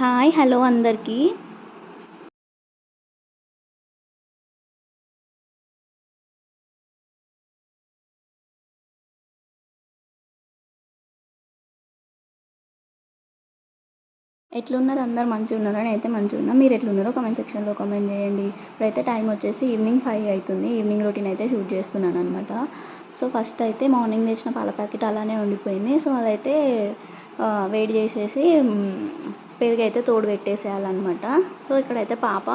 Hi hello అందరికీ. ఎట్లున్నారు? అందరు మంచిగా ఉన్నారా నేనైతే మంచిగా ఉన్నా మీరు ఎట్లున్నారో కామెంట్ సెక్షన్లో కామెంట్ చేయండి. ఇప్పుడైతే టైం వచ్చేసి ఈవినింగ్ ఫైవ్ అవుతుంది. ఈవినింగ్ రొటీన్ అయితే షూట్ చేస్తున్నాను అనమాట సో ఫస్ట్ అయితే మార్నింగ్ తెచ్చిన పాల ప్యాకెట్ అలానే ఉండిపోయింది. సో అదైతే వేడి చేసేసి పెరుగు అయితే తోడు పెట్టేసేయాలన్నమాట. సో ఇక్కడైతే పాప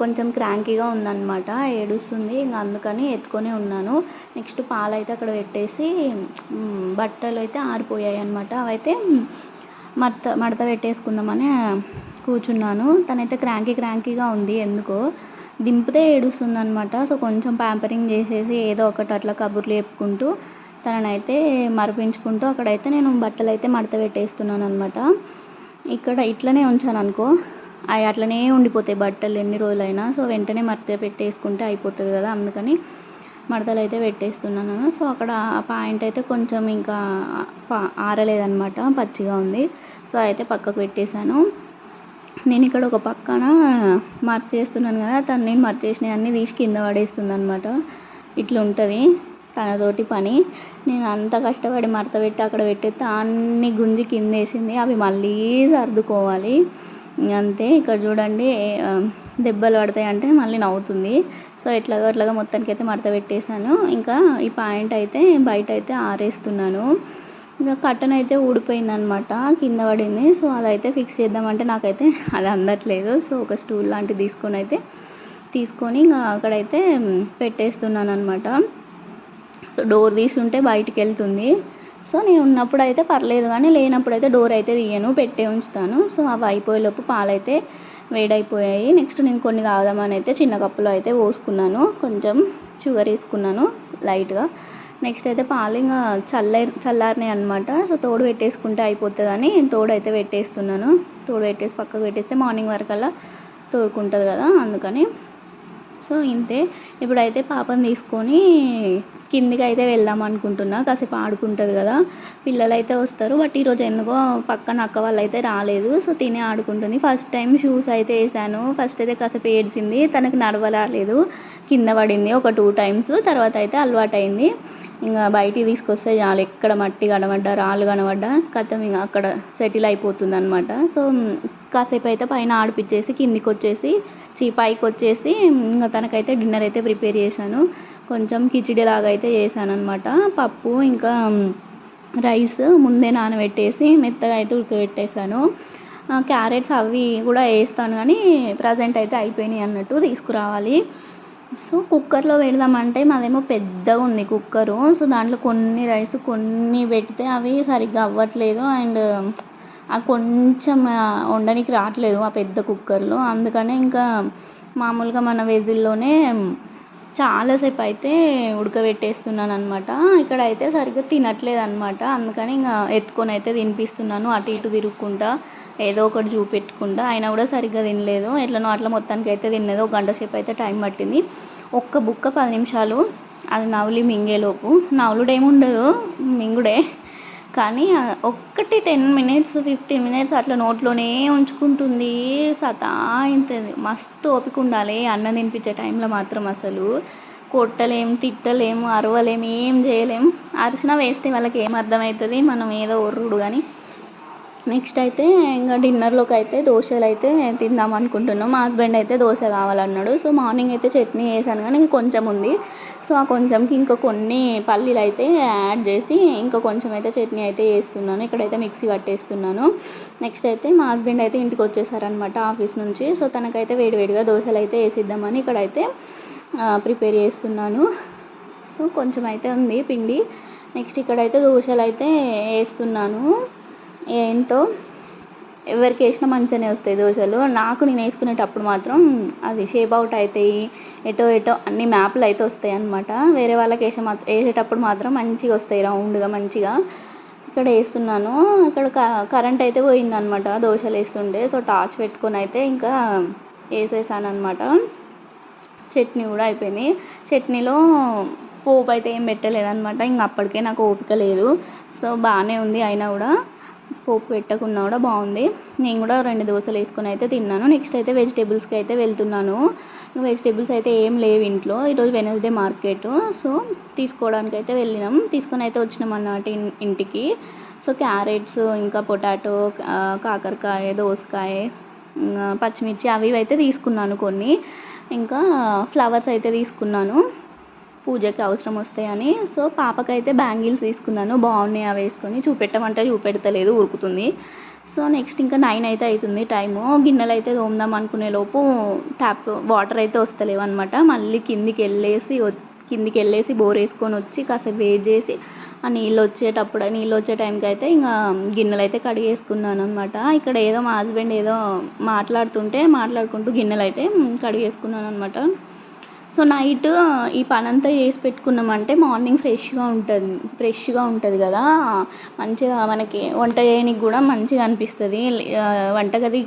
కొంచెం క్రాంకీగా ఉందన్నమాట ఏడుస్తుంది. ఇంకా అందుకని ఎత్తుకొని ఉన్నాను. నెక్స్ట్ పాలు అయితే అక్కడ పెట్టేసి బట్టలు అయితే ఆరిపోయాయి అనమాట అవైతే మడత మడత పెట్టేసుకుందామని కూర్చున్నాను. తనైతే క్రాంకీ క్రాంకీగా ఉంది ఎందుకో. దింపితే ఏడుస్తుంది అనమాట సో కొంచెం ప్యాంపరింగ్ చేసేసి ఏదో ఒకటి అట్లా కబుర్లు చెప్పుకుంటూ తననైతే మరిపించుకుంటూ అక్కడైతే నేను బట్టలు అయితే మడత పెట్టేస్తున్నాను అనమాట ఇక్కడ ఇట్లనే ఉంచాను అనుకో అవి అట్లనే ఉండిపోతాయి బట్టలు ఎన్ని రోజులైనా. సో వెంటనే మడత పెట్టేసుకుంటే అయిపోతుంది కదా అందుకని మడతలు అయితే పెట్టేస్తున్నాను. సో అక్కడ ఆ పాయింట్ అయితే కొంచెం ఇంకా ఆరలేదన్నమాట పచ్చిగా ఉంది. సో అయితే పక్కకు పెట్టేశాను. నేను ఇక్కడ ఒక పక్కన మర్చేస్తున్నాను కదా తను నేను మర్చేసినవి అన్నీ తీసి కింద పడేస్తుంది అనమాట ఇట్లా ఉంటుంది తనతోటి పని. నేను అంత కష్టపడి మడత పెట్టి అక్కడ పెట్టేస్తే అన్ని గుంజి కింద వేసింది అవి మళ్ళీ సర్దుకోవాలి. అంతే. ఇక్కడ చూడండి దెబ్బలు పడతాయి అంటే మళ్ళీ నవ్వుతుంది. సో ఎట్లాగో అట్లాగా మొత్తానికి అయితే మడత పెట్టేశాను. ఇంకా ఈ పాయింట్ అయితే బయట అయితే ఆరేస్తున్నాను. ఇంకా కట్టన్ అయితే ఊడిపోయింది అనమాట కింద పడింది. సో అదైతే ఫిక్స్ చేద్దామంటే నాకైతే అది అందట్లేదు. సో ఒక స్టూల్ లాంటిది తీసుకొని అయితే తీసుకొని ఇంకా అక్కడైతే పెట్టేస్తున్నాను అనమాట డోర్ తీసుంటే బయటికి వెళ్తుంది సో నేను ఉన్నప్పుడు అయితే పర్లేదు కానీ లేనప్పుడు అయితే డోర్ అయితే తీయను పెట్టే ఉంచుతాను. సో అవి అయిపోయేలోపు పాలైతే వేడైపోయాయి. నెక్స్ట్ నేను కొన్ని తాగుదామని అయితే చిన్న కప్పులో అయితే పోసుకున్నాను. కొంచెం షుగర్ వేసుకున్నాను లైట్గా. నెక్స్ట్ అయితే పాలు ఇంకా చల్ల చల్లారినాయి అనమాట సో తోడు పెట్టేసుకుంటే అయిపోతుందని తోడు అయితే పెట్టేస్తున్నాను. తోడు పెట్టేసి పక్కకు పెట్టేస్తే మార్నింగ్ వరకల్లా తోడుకుంటుంది కదా అందుకని సో ఇంతే. ఇప్పుడైతే పాపను తీసుకొని కిందికి అయితే వెళ్దాం అనుకుంటున్నా. కాసేపు ఆడుకుంటుంది కదా. పిల్లలు అయితే వస్తారు. బట్ ఈరోజు ఎందుకో పక్కన అక్క వాళ్ళు అయితే రాలేదు. సో తినే ఆడుకుంటుంది. ఫస్ట్ టైం షూస్ అయితే వేసాను. ఫస్ట్ అయితే కాసేపు ఏడ్చింది. తనకి నడవరాలేదు. కింద పడింది ఒక టూ టైమ్స్. తర్వాత అయితే అలవాటైంది. ఇంకా బయటికి తీసుకొస్తే చాలు. ఎక్కడ మట్టి కనబడ్డా రాళ్ళు కనబడ్డా. కథం ఇంకా అక్కడ సెటిల్ అయిపోతుంది అనమాట సో కాసేపు అయితే పైన ఆడిపించేసి కిందికి వచ్చేసి చీ పైకి వచ్చేసి ఇంకా తనకైతే డిన్నర్ అయితే ప్రిపేర్ చేశాను. కొంచెం కిచిడి లాగా అయితే చేశాను అనమాట పప్పు ఇంకా రైస్ ముందే నానబెట్టేసి మెత్తగా అయితే ఉడకబెట్టేశాను. క్యారెట్స్ అవి కూడా వేస్తాను కానీ ప్రజెంట్ అయితే అయిపోయినాయి అన్నట్టు తీసుకురావాలి. సో కుక్కర్లో పెడదామంటే మాదేమో పెద్దగా ఉంది కుక్కరు. సో దాంట్లో కొన్ని రైస్ కొన్ని పెడితే అవి సరిగ్గా అవ్వట్లేదు. అండ్ కొంచెం వండడానికి రావట్లేదు ఆ పెద్ద కుక్కర్లో. అందుకనే ఇంకా మామూలుగా మన వెజిల్లోనే చాలాసేపు అయితే ఉడకబెట్టేస్తున్నాను అనమాట ఇక్కడ అయితే సరిగ్గా తినట్లేదు అనమాట అందుకని ఇంకా ఎత్తుకొని అయితే తినిపిస్తున్నాను అటు ఇటు తిరుగుకుంటా ఏదో ఒకటి చూపెట్టుకుంటా. అయినా కూడా సరిగ్గా తినలేదు. ఎట్లనో అట్లా మొత్తానికి అయితే తినలేదు. ఒక గంట సేపు అయితే టైం పట్టింది. ఒక్క బుక్క పది నిమిషాలు. అది నవ్లి మింగేలోపు. నవలుడు ఏముండదు. మింగుడే. కానీ ఒక్కటి టెన్ మినిట్స్ ఫిఫ్టీన్ మినిట్స్ అట్లా నోట్లోనే ఉంచుకుంటుంది. సతాయిస్తుంది మస్తు ఓపిక ఉండాలి అన్నం తినిపించే టైంలో మాత్రం అసలు. కొట్టలేం తిట్టలేము అరవలేం ఏం చేయలేం. అరిచినా వేస్తే వాళ్ళకి ఏం అర్థమవుతుంది? మనం ఏదో ఒర్రుడు కానీ నెక్స్ట్ అయితే ఇంకా డిన్నర్లోకి అయితే దోశలు అయితే తిందాం అనుకుంటున్నాం. మా హస్బెండ్ అయితే దోశ కావాలన్నాడు. సో మార్నింగ్ అయితే చట్నీ వేసాను కానీ కొంచెం ఉంది. సో ఆ కొంచెంకి ఇంకా కొన్ని పల్లీలు అయితే యాడ్ చేసి ఇంకా కొంచెం అయితే చట్నీ అయితే వేస్తున్నాను ఇక్కడైతే మిక్సీ పట్టేస్తున్నాను. నెక్స్ట్ అయితే మా హస్బెండ్ అయితే ఇంటికి వచ్చేసారనమాట ఆఫీస్ నుంచి. సో తనకైతే వేడివేడిగా దోశలు అయితే వేసిద్దామని ఇక్కడైతే ప్రిపేర్ చేస్తున్నాను. సో కొంచెం అయితే ఉంది పిండి. నెక్స్ట్ ఇక్కడైతే దోశలు అయితే వేస్తున్నాను. ఏంటో? ఎవరికి వేసినా మంచిగానే వస్తాయి దోశలు. నాకు నేను వేసుకునేటప్పుడు మాత్రం అది షేప్ అవుట్ అవుతాయి ఎటో ఎటో అన్ని మ్యాప్లు అయితే వస్తాయి అనమాట వేరే వాళ్ళకి వేసే మాత్రం వేసేటప్పుడు మాత్రం మంచిగా వస్తాయి రౌండ్గా మంచిగా. ఇక్కడ వేస్తున్నాను. ఇక్కడ కరెంట్ అయితే పోయిందనమాట దోశలు వేస్తుండే సో టార్చ్ పెట్టుకొని అయితే ఇంకా వేసేసాను అనమాట చట్నీ కూడా అయిపోయింది. చట్నీలో పోపు అయితే ఏం పెట్టలేదనమాట ఇంక అప్పటికే నాకు ఓపిక లేదు. సో బాగానే ఉంది అయినా కూడా. పోపు పెట్టకుండా కూడా బాగుంది. నేను కూడా రెండు దోశలు వేసుకొని అయితే తిన్నాను. నెక్స్ట్ అయితే వెజిటేబుల్స్కి అయితే వెళ్తున్నాను. వెజిటేబుల్స్ అయితే ఏం లేవు ఇంట్లో. ఈరోజు వెనస్డే మార్కెట్. సో తీసుకోవడానికి అయితే వెళ్ళినాం. తీసుకొని అయితే వచ్చినాం అన్నమాట ఇంటికి. సో క్యారెట్స్ ఇంకా పొటాటో కాకరకాయ దోసకాయ ఇంకా పచ్చిమిర్చి అవి అయితే తీసుకున్నాను కొన్ని. ఇంకా ఫ్లవర్స్ అయితే తీసుకున్నాను. పూజకి అవసరం వస్తాయని. సో పాపకైతే బ్యాంగిల్స్ తీసుకున్నాను. బాగున్నాయి అవి వేసుకొని. చూపెట్టమంటే చూపెడతలేదు ఉరుకుతుంది. సో నెక్స్ట్ ఇంకా నైన్ అయితే అవుతుంది టైము. గిన్నెలు అయితే తోమ్దాం అనుకునే లోపు ట్యాప్ వాటర్ అయితే వస్తలేవు అనమాట మళ్ళీ కిందికి వెళ్ళేసి కిందికి వెళ్ళేసి బోర్ వేసుకొని వచ్చి కాసేపు వెయిట్ చేసి ఆ నీళ్ళు వచ్చేటప్పుడు నీళ్ళు వచ్చే టైంకి అయితే ఇంకా గిన్నెలు అయితే కడిగేసుకున్నాను అనమాట ఇక్కడ ఏదో మా హస్బెండ్ ఏదో మాట్లాడుతుంటే మాట్లాడుకుంటూ గిన్నెలు అయితే కడిగేసుకున్నాను అనమాట సో నైట్ ఈ పని అంతా చేసి పెట్టుకున్నామంటే మార్నింగ్ ఫ్రెష్గా ఉంటుంది ఫ్రెష్గా ఉంటుంది కదా. మంచిగా మనకి వంట చేయడానికి కూడా మంచిగా అనిపిస్తుంది. వంటగది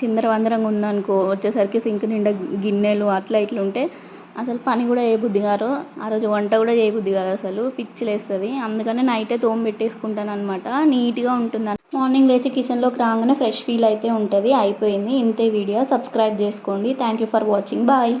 చిందర వందరంగా ఉందనుకో వచ్చేసరికి సింక్ నిండా గిన్నెలు అట్లా ఇట్లా ఉంటే అసలు పని కూడా చేయబుద్ధి కాదు. ఆ రోజు వంట కూడా చేయబుద్ధి కాదు అసలు పిచ్చిలేస్తుంది. అందుకనే నైటే తోమి పెట్టేసుకుంటాను అనమాట నీట్గా ఉంటుంది మార్నింగ్ లేచి కిచెన్లోకి రాగానే ఫ్రెష్ ఫీల్ అయితే ఉంటుంది. అయిపోయింది ఇంతే వీడియో. సబ్స్క్రైబ్ చేసుకోండి. Thank you for watching. Bye.